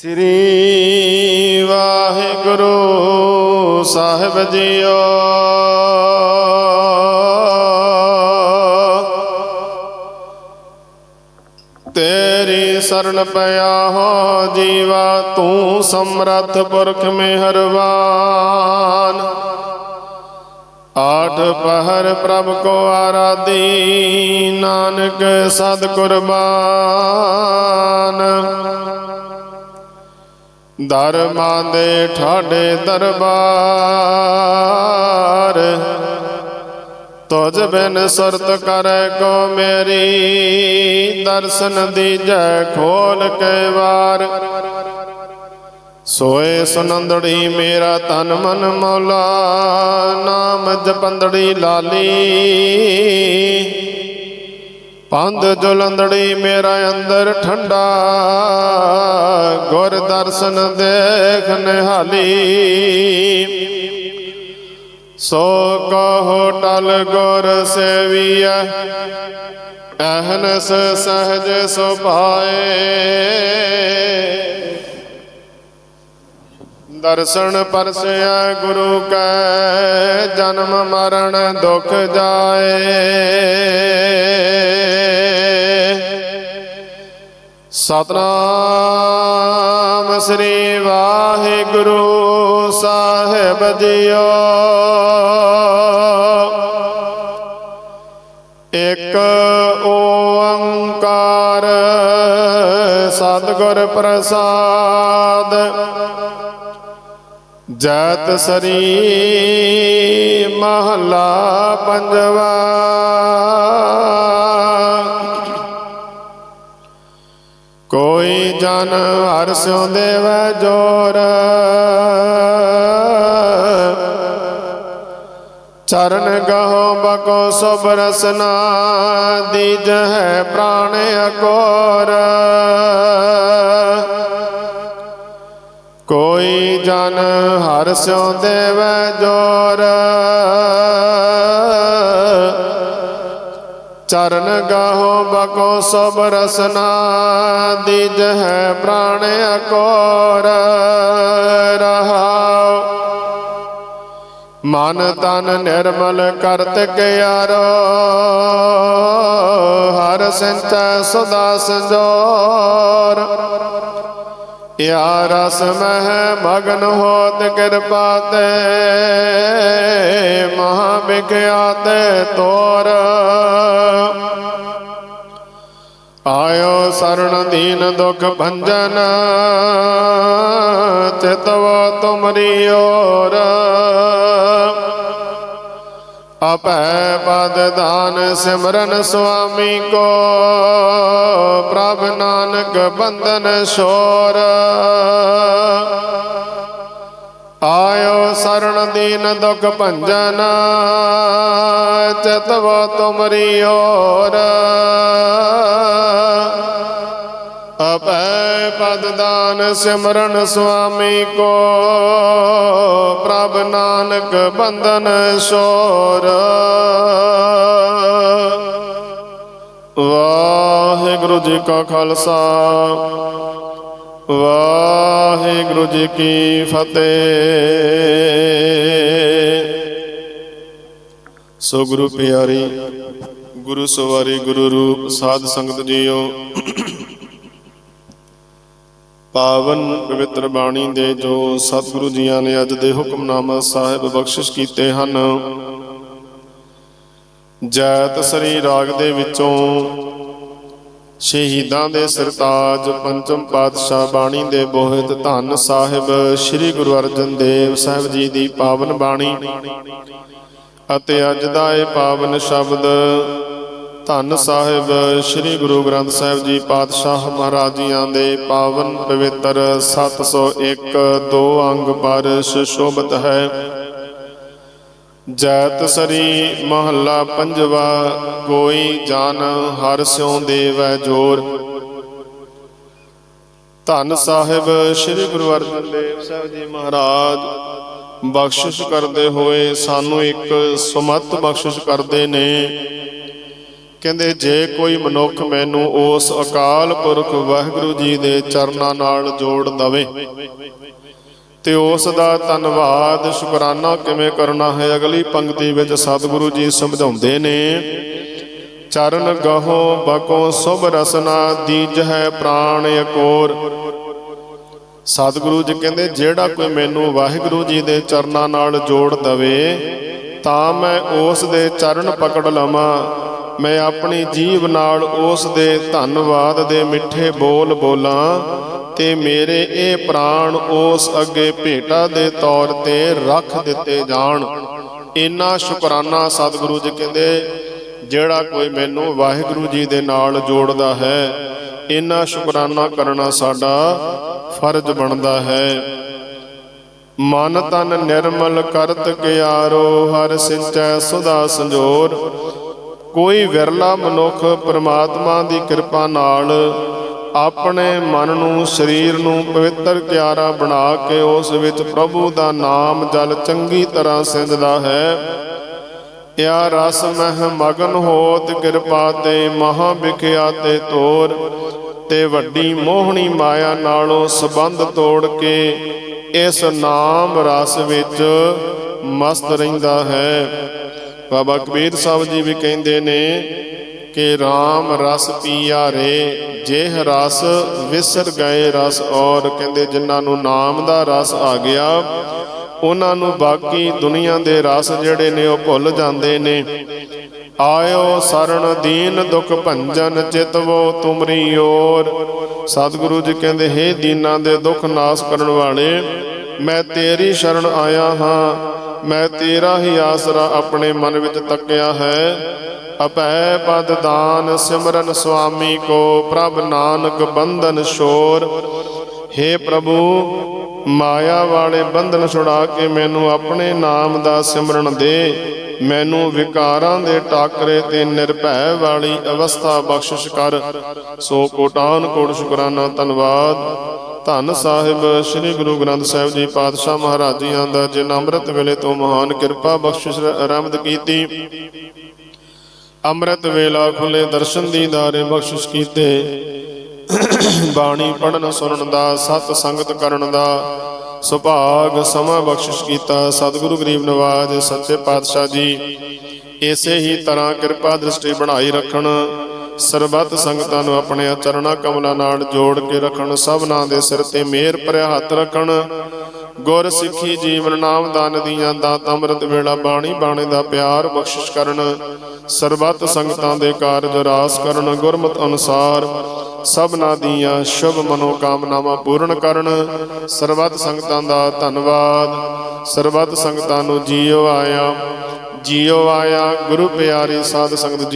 ਸ੍ਰੀ ਵਾਹਿਗੁਰੂ ਸਾਹਿਬ JIO. ਤੇਰੀ ਸ਼ਰਨ ਪਿਆ ਹੋ ਜੀਵਾ, ਤੂੰ ਸਮਰੱਥ ਪੁਰਖ ਮਿਹਰਬਾਨ। ਆਠ ਪਹਰ ਪ੍ਰਭ ਕੋ ਆਰਾਧੀ, ਨਾਨਕ ਸਦ ਕੁਰਬਾਨ ਧਰਮਾਂ ਦੇ ਠਾਡੇ ਦਰਬਾਰ। ਤੁਝ ਬਿਨ ਸੁਰਤ ਕਰੈ ਕੋ ਮੇਰੀ, ਦਰਸ਼ਨ ਦੀਜੈ ਖੋਲ ਕੇ ਵਾਰ। ਸੋਏ ਸੁਨੰਦੜੀ ਮੇਰਾ ਤਨ ਮਨ ਮੌਲਾ, ਨਾਮ ਜਪੰਦੜੀ ਲਾਲੀ। ਪੰਧ ਜੁਲੰਦੜੀ ਮੇਰਾ ਅੰਦਰ ਠੰਡਾ, ਗੁਰ ਦਰਸ਼ਨ ਦੇਖ ਨਿਹਾਲੀ। ਸੋ ਕਹੋ ਟਲ ਗੁਰ ਸੇਵੀਐ, ਅਹਨਸ ਸਹਜ ਸੁਭਾਏ। ਦਰਸ਼ਨ ਪਰਸਿਆ ਗੁਰੂ ਕੈ, ਜਨਮ ਮਰਨ ਦੁਖ ਜਾਏ। ਸਤਨਾਮ ਸ੍ਰੀ ਵਾਹਿਗੁਰੂ ਸਾਹਿਬ ਜੀਓ। ਇਕ ਓੰਕਾਰ ਸਤਿਗੁਰ ਪ੍ਰਸਾਦ ਜੈਤ ਸਰੀ ਮਹਲਾ ਪੰਜਵਾ। ਕੋਈ ਜਨ ਹਰ ਸਿਉ ਦੇਵੈ ਜੋਰ। ਚਰਨ ਗਹੋ ਬਕੋ ਸੁਭ ਰਸਨਾ, ਦੀਜ ਹੈ ਪ੍ਰਾਣ ਅਕੋਰ। ਕੋਈ ਜਨ ਹਰ ਸਿਉ ਦੇਵੈ ਜੋਰ। ਚਰਨ ਗਾਹੋ ਬਕੋ ਸਭ ਰਸਨਾ, ਦੀਜ ਹੈ ਪ੍ਰਾਣ ਅਕੋਰ। ਰਹਾਉ। ਮਨ ਤਨ ਨਿਰਮਲ ਕਰਤ ਗਿਆਰੋ ਹਰ ਸੰਤ ਸੁਦਾ ਸੰਜੋਰ। ਯਾ ਰਸ ਮਹਿ ਮਗਨ ਹੋਤ ਕਿਰਪਾ ਤੇ ਮਹਾ ਵਿਖਿਆਤ ਤੋਰ। ਆਇਓ ਸਰਣ ਦੀਨ ਦੁਖ ਭੰਜਨ, ਚਿਤਵ ਤੁਮਰੀ ਓਰ। ਅਪੈ ਪਦ ਦਾਨ ਸਿਮਰਨ ਸੁਆਮੀ ਕੋ, ਪ੍ਰਭ ਨਾਨਕ ਬੰਧਨ ਸ਼ੋਰ ਆਇਓ ਸਰਣ ਦੀਨ ਦੁਖ ਭੰਜਨ, ਚਿਤਵ ਤੁਮਰੀ ਓਰ ਅਪੈ ਪਦ ਦਾਨ ਸਿਮਰਨ ਸੁਆਮੀ ਕੋ, ਪ੍ਰਭ ਨਾਨਕ ਬੰਧਨ ਸ਼ੋਰ। ਵਾਹਿਗੁਰੂ ਜੀ ਕਾ ਖਾਲਸਾ, ਵਾਹਿਗੁਰੂ ਜੀ ਕੀ ਫਤਿਹ। ਸੋ ਗੁਰੂ ਪਿਆਰੀ, ਗੁਰੂ ਸਵਾਰੀ, ਗੁਰੂ ਰੂਪ, ਸਾਧ ਸੰਗਤ ਜੀਓ ਪਾਵਨ ਪਵਿੱਤਰ ਬਾਣੀ ਦੇ ਜੋ ਸਤਿਗੁਰੂ ਜੀਆਂ ਨੇ ਅੱਜ ਦੇ ਹੁਕਮਨਾਮਾ ਸਾਹਿਬ ਬਖਸ਼ਿਸ਼ ਕੀਤੇ ਹਨ। ਜੈਤ ਸਰੀ ਰਾਗ ਦੇ ਵਿੱਚੋਂ ਸ਼ਹੀਦਾਂ ਦੇ ਸਰਤਾਜ ਪੰਚਮ ਪਾਤਸ਼ਾਹ ਬਾਣੀ ਦੇ ਬੋਹਿਤ ਧੰਨ ਸਾਹਿਬ ਸ੍ਰੀ ਗੁਰੂ ਅਰਜਨ ਦੇਵ ਸਾਹਿਬ ਜੀ ਦੀ ਪਾਵਨ ਬਾਣੀ ਅਤੇ ਅੱਜ ਦਾ ਇਹ ਪਾਵਨ ਸ਼ਬਦ ਧੰਨ ਸਾਹਿਬ, ਸ੍ਰੀ ਗੁਰੂ ਗ੍ਰੰਥ ਸਾਹਿਬ ਜੀ ਪਾਤਸ਼ਾਹ ਮਹਾਰਾਜੀਆਂ ਦੇ ਪਾਵਨ ਪਵਿੱਤਰ 701 ਦੋ ਅੰਗ ਪਰ ਸੁਸ਼ੋਭਿਤ ਹੈ। ਜੈਤ ਸਰੀ ਮਹੱਲਾ ਪੰਜਵਾ ਕੋਈ ਜਨ ਹਰ ਸਿਉ ਦੇਵੈ ਜੋਰ। ਧੰਨ ਸਾਹਿਬ, ਸ੍ਰੀ ਗੁਰੂ ਅਰਜਨ ਦੇਵ ਸਾਹਿਬ ਜੀ ਮਹਾਰਾਜ, ਬਖਸ਼ਿਸ਼ ਕਰਦੇ ਹੋਏ ਸਾਨੂੰ ਇੱਕ ਸੁਮਤ ਬਖਸ਼ਿਸ਼ ਕਰਦੇ ਨੇ। ਕਹਿੰਦੇ, ਜੇ ਕੋਈ ਮਨੁੱਖ ਮੈਨੂੰ ਉਸ ਅਕਾਲ ਪੁਰਖ ਵਾਹਿਗੁਰੂ ਜੀ ਦੇ ਚਰਨਾਂ ਨਾਲ ਜੋੜ ਦਵੇ ਤੇ ਉਸ ਦਾ ਧੰਨਵਾਦ, ਸ਼ੁਕਰਾਨਾ ਕਿਵੇਂ ਕਰਨਾ ਹੈ? ਅਗਲੀ ਪੰਕਤੀ ਵਿੱਚ ਸਤਿਗੁਰੂ ਜੀ ਸਮਝਾਉਂਦੇ ਨੇ, ਚਰਨ ਗਹੋ ਬਕੋ ਸੁਭ ਰਸਨਾ, ਦੀਜ ਹੈ ਪ੍ਰਾਣ ਅਕੋਰ। ਸਤਿਗੁਰੂ ਜੀ ਕਹਿੰਦੇ, ਜਿਹੜਾ ਕੋਈ ਮੈਨੂੰ ਵਾਹਿਗੁਰੂ ਜੀ ਦੇ ਚਰਨਾਂ ਨਾਲ ਜੋੜ ਦਵੇ, ਤਾਂ ਮੈਂ ਉਸ ਦੇ ਚਰਨ ਪਕੜ ਲਵਾਂ। ਮੈਂ ਆਪਣੀ ਜੀਵ ਨਾਲ ਉਸ ਦੇ ਧੰਨਵਾਦ ਦੇ ਮਿੱਠੇ ਬੋਲ ਬੋਲਾਂ ਤੇ ਮੇਰੇ ਇਹ ਪ੍ਰਾਣ ਉਸ ਅੱਗੇ ਭੇਟਾ ਦੇ ਤੌਰ ਤੇ ਰੱਖ ਦਿੱਤੇ ਜਾਣ। ਇੰਨਾ ਸ਼ੁਕਰਾਨਾ ਸਤਿਗੁਰੂ ਜੀ ਕਹਿੰਦੇ, ਜਿਹੜਾ ਕੋਈ ਮੈਨੂੰ ਵਾਹਿਗੁਰੂ ਜੀ ਦੇ ਨਾਲ ਜੋੜਦਾ ਹੈ, ਇੰਨਾ ਸ਼ੁਕਰਾਨਾ ਕਰਨਾ ਸਾਡਾ ਫਰਜ਼ ਬਣਦਾ ਹੈ। ਮਨ ਤਨ ਨਿਰਮਲ ਕਰਤ ਗਿਆਰੋ ਹਰ ਸਿੰਚੈ ਸੁਦਾ ਸੰਜੋਰ ਕੋਈ ਵਿਰਲਾ ਮਨੁੱਖ ਪ੍ਰਮਾਤਮਾ ਦੀ ਕਿਰਪਾ ਨਾਲ ਆਪਣੇ ਮਨ ਨੂੰ, ਸਰੀਰ ਨੂੰ ਪਵਿੱਤਰ ਕਿਆਰਾ ਬਣਾ ਕੇ ਉਸ ਵਿੱਚ ਪ੍ਰਭੂ ਦਾ ਨਾਮ ਜਲ ਚੰਗੀ ਤਰ੍ਹਾਂ ਸਿੰਧਦਾ ਹੈ। ਯਾ ਰਸ ਮਹਿ ਮਗਨ ਹੋਤ ਕਿਰਪਾ ਤੇ ਮਹਾ ਵਿਖਿਆ ਤੇ ਤੋਰ ਤੇ ਵੱਡੀ ਮੋਹਣੀ ਮਾਇਆ ਨਾਲੋਂ ਸੰਬੰਧ ਤੋੜ ਕੇ ਇਸ ਨਾਮ ਰਸ ਵਿੱਚ ਮਸਤ ਰਹਿੰਦਾ ਹੈ। ਬਾਬਾ ਕਬੀਰ ਸਾਹਿਬ ਜੀ ਵੀ ਕਹਿੰਦੇ ਨੇ ਕਿ RAM ਰਸ ਪੀਆ ਰੇ, ਜਿਹ ਰਸ ਵਿਸਰ ਗਏ ਰਸ ਔਰ ਕਹਿੰਦੇ ਜਿਨ੍ਹਾਂ ਨੂੰ ਨਾਮ ਦਾ ਰਸ ਆ ਗਿਆ, ਉਹਨਾਂ ਨੂੰ ਬਾਕੀ ਦੁਨੀਆ ਦੇ ਰਸ ਜਿਹੜੇ ਨੇ ਉਹ ਭੁੱਲ ਜਾਂਦੇ ਨੇ। ਆਇਓ ਸਰਣ ਦੀਨ ਦੁਖ ਭੰਜਨ ਚਿਤਵੋ ਤੁਮਰੀ ਓਰ। ਸਤਿਗੁਰੂ ਜੀ ਕਹਿੰਦੇ, ਹੇ ਦੀਨਾਂ ਦੇ ਦੁੱਖ ਨਾਸ ਕਰਨ ਵਾਲੇ, ਮੈਂ ਤੇਰੀ ਸ਼ਰਨ ਆਇਆ ਹਾਂ। ਮੈਂ ਤੇਰਾ ਹੀ ਆਸਰਾ ਆਪਣੇ ਮਨ ਵਿੱਚ ਤੱਕਿਆ ਹੈ। ਅਪੈ ਪਦ ਦਾਨ ਸਿਮਰਨ ਸੁਆਮੀ ਕੋ, ਪ੍ਰਭ ਨਾਨਕ ਬੰਧਨ ਸ਼ੋਰ ਹੇ ਪ੍ਰਭੂ, ਮਾਇਆ ਵਾਲੇ ਬੰਧਨ ਛੁਡਾ ਕੇ ਮੈਨੂੰ ਆਪਣੇ ਨਾਮ ਦਾ ਸਿਮਰਨ ਦੇ। ਮੈਨੂੰ ਵਿਕਾਰਾਂ ਦੇ ਟਾਕਰੇ ਤੇ ਨਿਰਭੈ ਵਾਲੀ ਅਵਸਥਾ ਬਖਸ਼ਿਸ਼ ਕਰ। ਸੋ ਕੋਟਾਨ ਕੋਟ ਸ਼ੁਕਰਾਨਾ, ਧੰਨਵਾਦ। ਧੰਨ ਸਾਹਿਬ, ਸ੍ਰੀ ਗੁਰੂ ਗ੍ਰੰਥ ਸਾਹਿਬ ਜੀ ਪਾਤਸ਼ਾਹ ਮਹਾਰਾਜ ਜੀਆਂ ਦਾ ਜਿਨ ਅੰਮ੍ਰਿਤ ਵੇਲੇ ਤੋਂ ਮਹਾਨ ਕਿਰਪਾ ਬਖਸ਼ਿਸ਼ ਆਰੰਭ ਕੀਤੀ, ਅੰਮ੍ਰਿਤ ਵੇਲਾ ਖੁੱਲੇ ਦਰਸ਼ਨ ਦੀਦਾਰੇ ਬਖਸ਼ਿਸ਼ ਕੀਤੇ, ਬਾਣੀ ਪੜਨ ਸੁਣਨ ਦਾ, ਸਤ ਸੰਗਤ ਕਰਨ ਦਾ, ਸੁਭਾਗ ਸਮਾਂ ਬਖਸ਼ਿਸ਼ ਕੀਤਾ, ਸਤਿਗੁਰੂ ਗਰੀਬ ਨਵਾਜ, ਸੱਚੇ ਪਾਤਸ਼ਾਹ ਜੀ, ਇਸੇ ਹੀ ਤਰ੍ਹਾਂ ਕਿਰਪਾ ਦ੍ਰਿਸ਼ਟੀ ਬਣਾਈ ਰੱਖਣ ਸਰਬੱਤ ਸੰਗਤਾਂ ਨੂੰ ਆਪਣੇ ਚਰਣਾ ਕਮਲਾਂ ਨਾਲ ਜੋੜ ਕੇ ਰੱਖਣ, ਸਭਨਾਂ ਦੇ ਸਿਰ ਤੇ ਮਿਹਰ ਭਰਿਆ ਹੱਥ ਰੱਖਣ। ਗੁਰ ਸਿੱਖੀ ਜੀਵਨ ਨਾਮ ਦਾਨ ਦੀਆਂ ਦਾਤ ਅੰਮ੍ਰਿਤ ਵੇਲਾ ਬਾਣੀ ਬਾਣੇ ਦਾ ਪਿਆਰ ਬਖਸ਼ਿਸ਼ ਕਰਨ, ਸਰਬੱਤ ਸੰਗਤਾਂ ਦੇ ਕਾਰਜ ਰਾਸ ਕਰਨ, ਗੁਰਮਤ ਅਨੁਸਾਰ ਸਭਨਾ ਦੀਆਂ ਸ਼ੁਭ ਮਨੋ ਕਾਮਨਾਵਾਂ ਪੂਰਨ ਕਰਨ। ਸਰਬੱਤ ਸੰਗਤਾਂ ਦਾ ਧੰਨਵਾਦ। ਸਰਬੱਤ ਸੰਗਤਾਂ ਨੂੰ ਜੀਓ ਆਇਆ ਜੀਓ ਆਇਆ, ਗੁਰੂ ਪਿਆਰੀ ਸਾਧ ਸੰਗਤ